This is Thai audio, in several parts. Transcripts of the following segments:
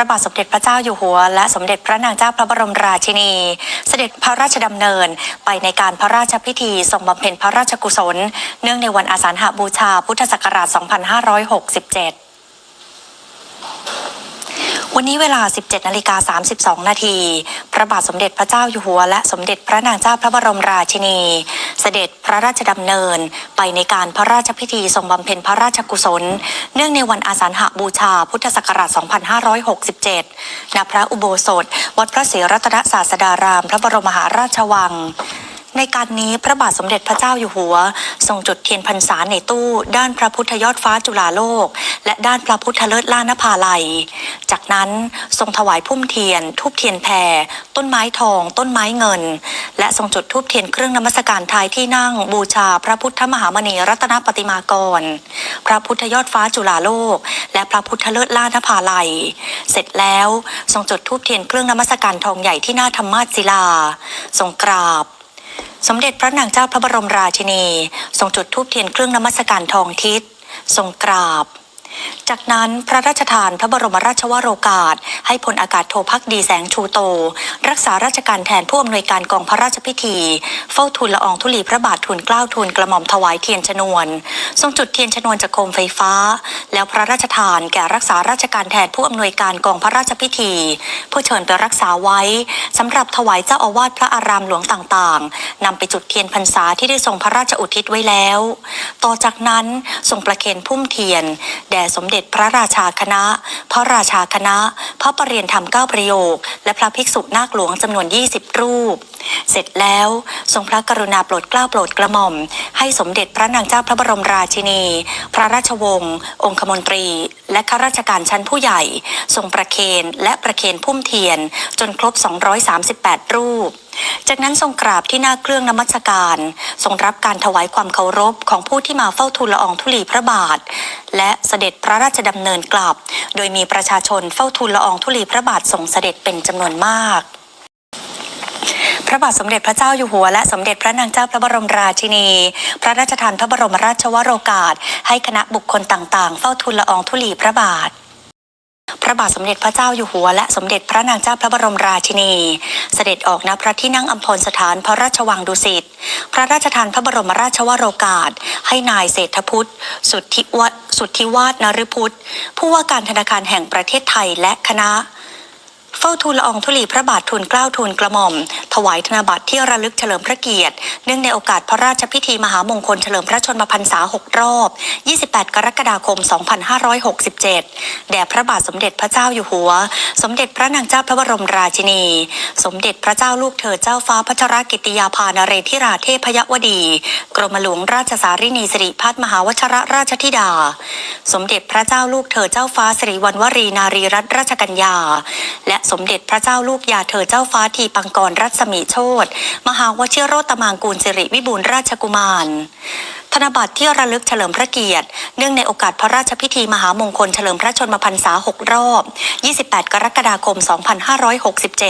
ระบาทสมเด็จพระเจ้าอยู่หัว และสมเด็จพระนางเจ้าพระบรมราชินี เสด็จพระราชดำเนิน ไปในการพระราชพิธีทรงบำเพ็ญพระราชกุศล เนื่องในวันอาสาฬหบูชาพุทธศักราช 2567 วันนี้เวลา 17นาฬิกา32 นาที พระบาทสมเด็จพระเจ้าอยู่หัว และสมเด็จพระนางเจ้าพระบรมราชินี เสด็จพระราชดำเนิน ไปในการพระราชพิธีทรงบำเพ็ญพระราชกุศล เนื่องในวันอาสาฬหบูชาพุทธศักราช 2567 ณ พระอุโบสถ วัดพระศรีรัตนศาสดาราม พระบรมมหาราชวัง ในการนี้พระบาทสมเด็จพระเจ้าอยู่หัว ทรงจุดเทียนพรรษาในตู้ ด้านพระพุทธยอดฟ้าจุฬาโลก และด้านพระพุทธเลิศล่านภาลัย จากนั้นทรงถวายพุ่มเทียน ทูบเทียนแพรต้นไม้ทอง ต้นไม้เงิน และทรงจุดทูบเทียนเครื่องนมัสการทายที่นั่ง บูชาพระพุทธมหามณีรัตนปฏิมากร พระพุทธยอดฟ้าจุฬาโลก และพระพุทธเลิศล่านภาลัย เสร็จแล้วทรงจุดทูบเทียนเครื่องนมัสการทองใหญ่ที่หน้าธรรมาสศิลา ทรงกราบ สมเด็จพระนางเจ้าพระบรมราชินี ทรงจุดธูปเทียนเครื่องนมัสการทองทิศ ทรงกราบ จากนั้นพระราชทานพระบรมราชวโรกาส ให้พลอากาศโทพักดีแสงชูโต รักษาราชการแทนผู้อำนวยการกองพระราชพิธี เฝ้าทูลละอองธุลีพระบาททูลเกล้าทูลกระหม่อมถวายเทียนชนวน ทรงจุดเทียนชนวนจากโคมไฟฟ้า แล้วพระราชทานแก่รักษาราชการแทนผู้อำนวยการกองพระราชพิธีเพื่อเชิญไปรักษาไว้สำหรับถวายเจ้าอาวาสพระอารามหลวงต่างๆนำไปจุดเทียนพรรษาที่ได้ทรงพระราชอุทิศไว้แล้ว ต่อจากนั้นทรงประเคนพุ่มเทียนแด่สมเด็จพระราชาคณะ พระราชาคณะ พระประเรียนธรรมเก้าประโยค และพระภิกษุนาคหลวงจำนวน 20 รูป เสร็จแล้วทรงพระกรุณาโปรดเกล้าโปรดกระหม่อม ให้สมเด็จพระนางเจ้าพระบรมราชินี พระราชวงศ์องคมนตรีและข้าราชการชั้นผู้ใหญ่ ทรงประเคนและประเคนพุ่มเทียน จนครบ 238 รูป จากนั้นทรงกราบที่หน้าเครื่องนมัสการ ทรงรับการถวายความเคารพของผู้ที่มาเฝ้าทูลละอองธุลีพระบาท และเสด็จพระราชดำเนินกลับ โดยมีประชาชนเฝ้าทูลละอองธุลีพระบาทส่งเสด็จเป็นจำนวนมาก ระบาทสมเด็จพระเจ้าอยู่หัว และสมเด็จพระนางเจ้าพระบรมราชินี พระราชทานพระบรมราชวโรกาส ให้คณะบุคคลต่างๆ เฝ้าทูลละอองธุลีพระบาทพระบาทสมเด็จพระเจ้าอยู่หัว และสมเด็จพระนางเจ้าพระบรมราชินี เสด็จออกณพระที่นั่งอัมพรสถานพระราชวังดุสิต พระราชทานพระบรมราชวโรกาส ให้นายเศรษฐพุทธ สุทธิวะสุทธิวาฒนฤพุทธ ผู้ว่าการธนาคารแห่งประเทศไทยและคณะ เฝ้าทูลละอองธุลีพระบาททูลเกล้าทูลกระหม่อม ถวายธนบัตรที่ระลึกเฉลิมพระเกียรติ เนื่องในโอกาสพระราชพิธีมหามงคลเฉลิมพระชนมพรรษา 6 รอบ 28 กรกฎาคม 2567 แด่พระบาทสมเด็จพระเจ้าอยู่หัว สมเด็จพระนางเจ้าพระบรมราชินี สมเด็จพระเจ้าลูกเธอเจ้าฟ้าพัชรกิติยาภานเรธิราเทพยวดี กรมหลวงราชสารินีสิริพัฒมหาวชรราชธิดา สมเด็จพระเจ้าลูกเธอเจ้าฟ้าสิริวัณวรีนารีรัตนราชกัญญา และสมเด็จพระเจ้าลูกยาเธอเจ้าฟ้าทีปังกรรัศมีโชตมหาวชิโรตมางกูลสิริวิบูลราชกุมาร ธนบัตรที่ระลึกเฉลิมพระเกียรติ เนื่องในโอกาสพระราชพิธีมหามงคลเฉลิมพระชนมพรรษา 6 รอบ 28 กรกฎาคม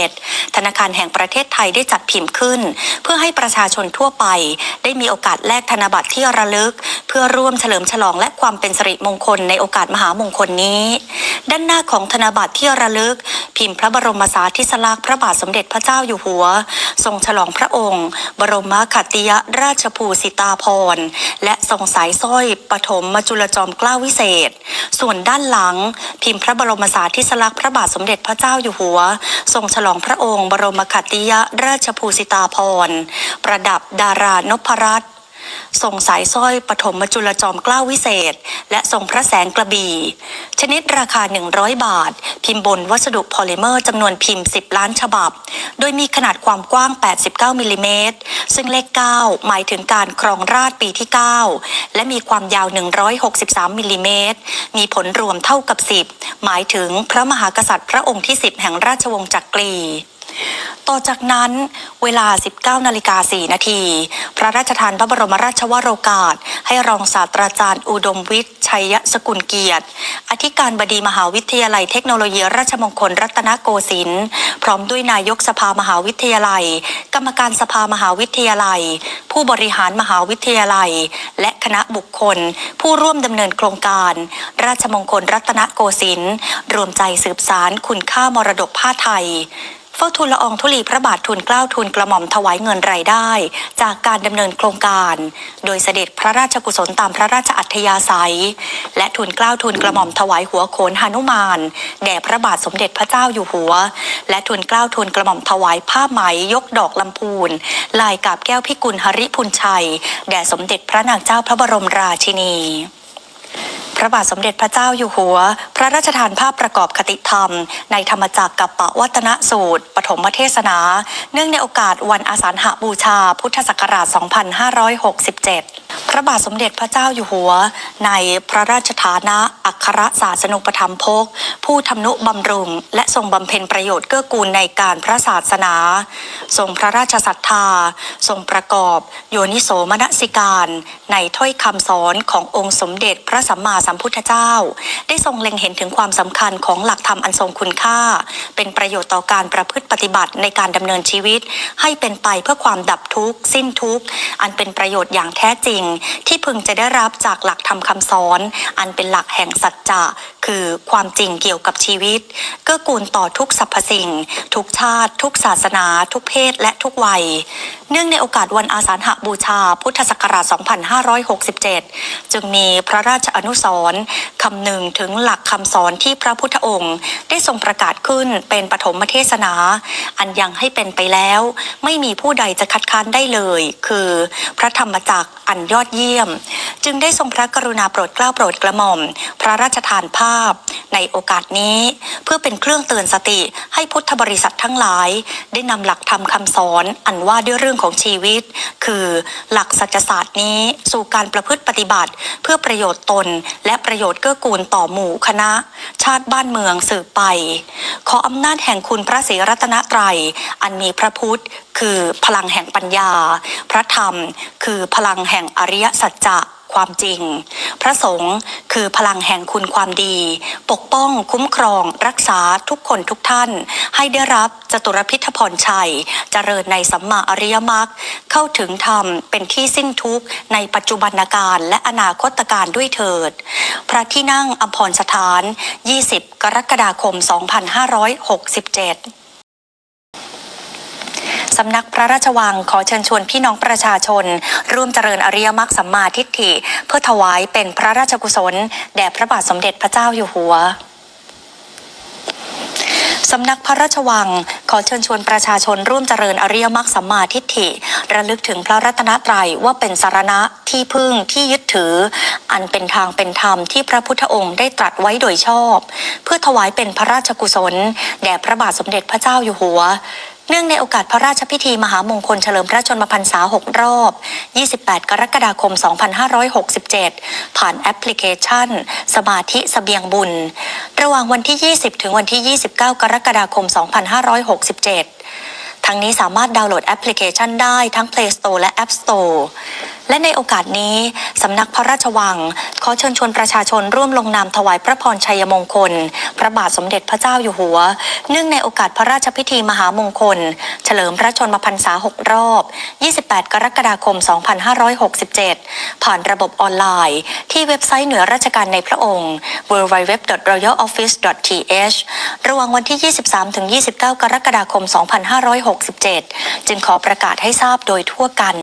2567 ธนาคารแห่งประเทศไทยได้จัดพิมพ์ขึ้น เพื่อให้ประชาชนทั่วไป ได้มีโอกาสแลกธนบัตรที่ระลึก เพื่อร่วมเฉลิมฉลองและความเป็นสิริมงคลในโอกาสมหามงคลนี้ ด้านหน้าของธนบัตรที่ระลึก พิมพ์พระบรมสาธิสลักษณ์พระบาทสมเด็จพระเจ้าอยู่หัว ทรงฉลองพระองค์ บรมขัตติยราชภูสิตาภรณ์และทรงสายสร้อยปฐมมจุลจอมเกล้าวิเศษ ส่วนด้านหลัง พิมพ์พระบรมสาธิสลักษณ์พระบาทสมเด็จพระเจ้าอยู่หัว ทรงฉลองพระองค์ บรมคัตติยราชภูสิตาภรณ์ประดับดารานพรัตน์ ทรงสายสร้อยปฐมจุลจอมเกล้าวิเศษ และทรงพระแสงกระบี่ ชนิดราคา 100 บาท พิมพ์บนวัสดุพอลิเมอร์จำนวนพิมพ์ 10 ล้านฉบับ โดยมีขนาดความกว้าง 89 มิลลิเมตร ซึ่งเลข 9 หมายถึงการครองราชปีที่ 9 และมีความยาว 163 มิลลิเมตร มีผลรวมเท่ากับ 10 หมายถึงพระมหากษัตริย์พระองค์ที่ 10 แห่งราชวงศ์จักรี ต่อจากนั้นเวลา 19นาฬิกา4นาทีพระราชทานพระบรมราชวโรกาส ให้รองศาสตราจารย์อุดมวิทย์ ชัยสกุลเกียรติ อธิการบดีมหาวิทยาลัยเทคโนโลยีราชมงคลรัตนโกสินทร์พร้อมด้วยนายกสภามหาวิทยาลัย กรรมการสภามหาวิทยาลัย ผู้บริหารมหาวิทยาลัย และคณะบุคคล ผู้ร่วมดำเนินโครงการ ราชมงคลรัตนโกสินทร์รวมใจสืบสารคุณค่ามรดกผ้าไทย เฝ้าทูลละอองธุลีพระบาททูลเกล้าทูลกระหม่อมถวายเงินรายได้ จากการดำเนินโครงการ โดยเสด็จพระราชกุศลตามพระราชอัธยาศัย และทูลเกล้าทูลกระหม่อมถวายหัวโขนหานุมานแด่พระบาทสมเด็จพระเจ้าอยู่หัว และทูลเกล้าทูลกระหม่อมถวายผ้าไหมยกดอกลำพูนลายกาบแก้วพิกุลหริพุนชัย แด่สมเด็จพระนางเจ้าพระบรมราชินี ระบาทสมเด็จพระเจ้าอยู่หัว พระราชทานภาพประกอบคติธรรม ในธรรมจักรกับปวัตนสูตร ปฐมเทศนา เนื่องในโอกาสวันอาสาฬหบูชา พุทธศักราช 2567 พระบาทสมเด็จพระเจ้าอยู่หัว ในพระราชฐานะ อัครศาสนุปถัมภกผู้ทำนุบำรุง และทรงบำเพ็ญประโยชน์เกื้อกูลในการพระศาสนา ทรงพระราชศรัทธา ทรงประกอบ โยนิโสมนสิการ ในถ้อยคำสอนขององค์สมเด็จพระสัมมาสัมพุทธเจ้า ได้ทรงเล็งเห็นถึงความสำคัญของหลักธรรมอันทรงคุณค่า เป็นประโยชน์ต่อการประพฤติปฏิบัติในการดำเนินชีวิต ให้เป็นไปเพื่อความดับทุกข์ สิ้นทุกข์ อันเป็นประโยชน์อย่างแท้จริง ที่พึงจะได้รับจากหลักธรรมคำสอน อันเป็นหลักแห่งสัจจะคือความจริงเกี่ยวกับชีวิตเกื้อกูลต่อทุกสรรพสิ่ง ทุกชาติ ทุกศาสนา ทุกเพศและทุกวัย เนื่องในโอกาสวันอาสาฬหบูชา พุทธศักราช 2567 จึงมีพระราชอนุสรณ์คำหนึ่งถึงหลักคำสอนที่พระพุทธองค์ ได้ทรงประกาศขึ้นเป็นปฐมเทศนา อันยังให้เป็นไปแล้ว ไม่มีผู้ใดจะคัดค้านได้เลย คือพระธรรมจักรอันยอดเยี่ยม จึงได้ทรงพระกรุณาโปรดเกล้าโปรดกระหม่อม พระราชทานภาพ ในโอกาสนี้ เพื่อเป็นเครื่องเตือนสติให้พุทธบริษัททั้งหลาย ได้นำหลักธรรมคำสอนอันว่าด้วยเรื่องของชีวิต คือหลักสัจศาสตร์นี้สู่การประพฤติปฏิบัติ เพื่อประโยชน์ตนและประโยชน์เกื้อกูลต่อหมู่คณะ ชาติบ้านเมืองสืบไป ขออำนาจแห่งคุณพระศรีรัตนตรัย อันมีพระพุทธ คือพลังแห่งปัญญา พระธรรม คือพลังแห่งอริยสัจจะ ความจริง พระสงฆ์คือพลังแห่งคุณความดี ปกป้องคุ้มครอง รักษาทุกคนทุกท่าน ให้ได้รับจตุรพิทพรชัย เจริญในสัมมาอริยมรรคเข้าถึงธรรมเป็นที่สิ้นทุกข์ในปัจจุบันการและอนาคตการด้วยเถิด พระที่นั่งอภรสถาน 20 กรกฎาคม 2567 สำนักพระราชวังขอเชิญชวนพี่น้องประชาชน ร่วมเจริญอริยมรรคสัมมาทิฏฐิ เพื่อถวายเป็นพระราชกุศล แด่พระบาทสมเด็จพระเจ้าอยู่หัวสำนักพระราชวัง ขอเชิญชวนประชาชนร่วมเจริญอริยมรรคสัมมาทิฏฐิ ระลึกถึงพระรัตนตรัยว่าเป็นสารณะที่พึ่งที่ยึดถือ อันเป็นทางเป็นธรรมที่พระพุทธองค์ได้ตรัสไว้โดยชอบ เพื่อถวายเป็นพระราชกุศล แด่พระบาทสมเด็จพระเจ้าอยู่หัว เนื่องในโอกาสพระราชพิธีมหามงคลเฉลิมพระชนมพรรษา 6 รอบ 28 กรกฎาคม 2567 ผ่านแอปพลิเคชัน สมาธิสเสบียงบุญ ระหว่างวันที่ 20 ถึงวันที่ 29 กรกฎาคม 2567 ทั้งนี้สามารถดาวน์โหลดแอปพลิเคชันได้ทั้ง Play Store และ App Store และในโอกาสนี้สำนักพระราชวัง ขอเชิญชวนประชาชนร่วมลงนามถวายพระพรชัยมงคล พระบาทสมเด็จพระเจ้าอยู่หัว เนื่องในโอกาสพระราชพิธีมหามงคล เฉลิมพระชนมพรรษา 6 รอบ 28 กรกฎาคม 2567 ผ่านระบบออนไลน์ ที่เว็บไซต์เหนือราชการในพระองค์ www.royaloffice.th ระหว่างวันที่ 23-29 กรกฎาคม 2567 จึงขอประกาศให้ทราบโดยทั่วกัน